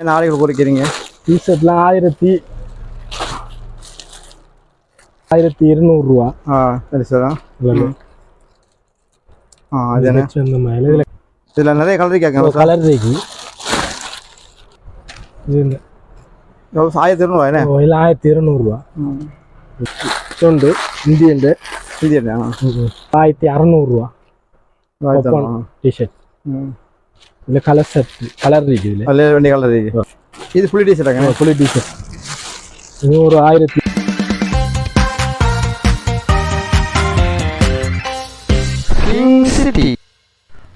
என்ன ஆடைகள் கொடுக்குறீங்க டிஷர்ட்லாம் ஆயிரத்தி ஆயிரத்தி இருநூறுவா ஆ சரி சார். ஆ அது என்ன? இதில் இதில் நிறைய கலர் சார். கலர் இருக்கு. இது எவ்வளோ ஆயிரத்தி இரநூறுவா என்ன? இதில் ஆயிரத்தி இருநூறுவா இது என்ன ஆ, ஆயிரத்தி அறநூறுவா. டிஷர்ட் ம். இல்லை கலர் ஷர்ட் கலர் இருக்கு இதில் அதில் வேண்டிய கலர் இருக்கு. இது ஃபுல் டீஷர்ட்டாங்க புளி டிஷர்ட் இது ஒரு ஆயிரத்தி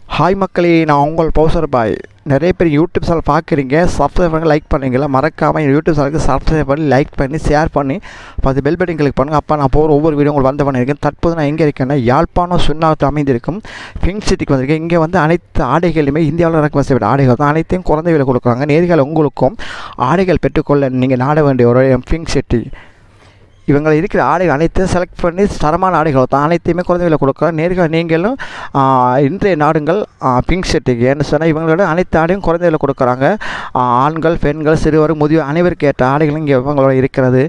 ஹாய் மக்களே நான் உங்கள் பௌசர் பாய் நிறைய பேர் யூடியூப் சேனல் பார்க்குறீங்க சப்ஸ்கிரைப் பண்ணி லைக் பண்ணுறீங்களா மறக்காமல் என் யூடியூப் சேனலுக்கு சப்ஸ்கிரைப் பண்ணி லைக் பண்ணி ஷேர் பண்ணி பத்து பெல் பட்டன் கிளிக் பண்ணுங்கள் அப்போ நான் போகிற ஒவ்வொரு வீடியோ உங்களுக்கு வந்து பண்ணியிருக்கேன் தற்போது நான் எங்கே இருக்கேன்னா யாழ்ப்பாணம் சுண்ணாத்து அமைந்திருக்கும் பிங்க் சிட்டிக்கு வந்திருக்கேன். இங்கே வந்து அனைத்து ஆடைகளுமே இந்தியாவில் இறக்குமதி செய்யப்பட்ட ஆடைகள் தான். அனைத்தையும் குறைந்த விலை கொடுக்குறாங்க. நேர்கள் உங்களுக்கும் ஆடைகள் பெற்றுக்கொள்ள நீங்கள் நாட வேண்டிய ஒரு பிங்க் சிட்டி இவங்க இருக்கிற ஆடைகள் அனைத்தையும் செலக்ட் பண்ணி தரமான ஆடைகள் தான் அனைத்தையுமே குறைந்த விலை கொடுக்குறோம் நேர்கள் நீங்களும் இன்றைய நாடுங்கள் பிங்க் ஷர்ட்டுக்கு ஏன்னு சொன்னால் இவங்களோட அனைத்து ஆடையும் குறைந்த விலை கொடுக்குறாங்க ஆண்கள் பெண்கள் சிறுவர் முதியோர் அனைவருக்கு ஏற்ற ஆடைகளும் இங்கே இவங்களோட இருக்கிறது.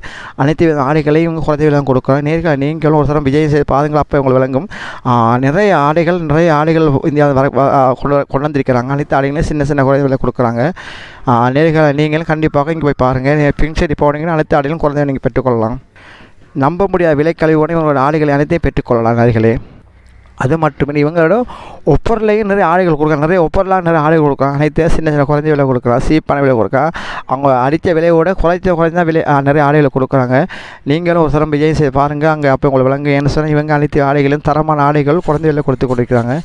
அனைத்து வித ஆடைகளையும் இவங்க குறைந்த விலை கொடுக்குறோம் நேர்கள் நீங்களும் ஒரு தரம் விஜய் செய்து பாதுங்கள் அப்போ உங்களுக்கு விளங்கும். நிறைய ஆடைகள் நிறைய ஆடைகள் இந்தியாவில் வர கொண்டு கொண்டு வந்திருக்கிறாங்க. அனைத்து ஆடைகளையும் சின்ன சின்ன குறைந்த விலை கொடுக்குறாங்க நேர்களை நீங்களும் கண்டிப்பாக இங்கே போய் பாருங்கள் பிங்க் ஷர்ட் போனீங்கன்னா அனைத்து ஆடைகளும் குறைந்த நீங்கள் பெற்றுக்கொள்ளலாம். நம்ப முடியாத விலைக்கழிவோடு இவங்களோட ஆடைகளை அனைத்தையும் பெற்றுக்கொள்ளலாம் நேர்களே அது மட்டுமே இவங்களோட ஒப்பர்லேயும் நிறைய ஆடைகள் கொடுக்குறாங்க நிறைய ஒப்பர்லாம் நிறைய ஆடைகள் கொடுக்குறாங்க அனைத்தையும் சின்ன சின்ன குறைஞ்ச விலை கொடுக்குறாங்க சீப்பான விலை கொடுக்குறாங்க அவங்க அடித்த விலையோட குறைச்ச குறைஞ்ச விலை நிறைய ஆடைகளை கொடுக்குறாங்க. நீங்களும் ஒரு சிறம்பு விஜய் செய்து பாருங்கள் அங்கே அப்போ உங்களுக்கு விளங்கு என்ன சொன்னால் இவங்க அனைத்து ஆடைகளும் தரமான ஆடைகள் குறைந்த விலை கொடுத்து கொடுக்குறாங்க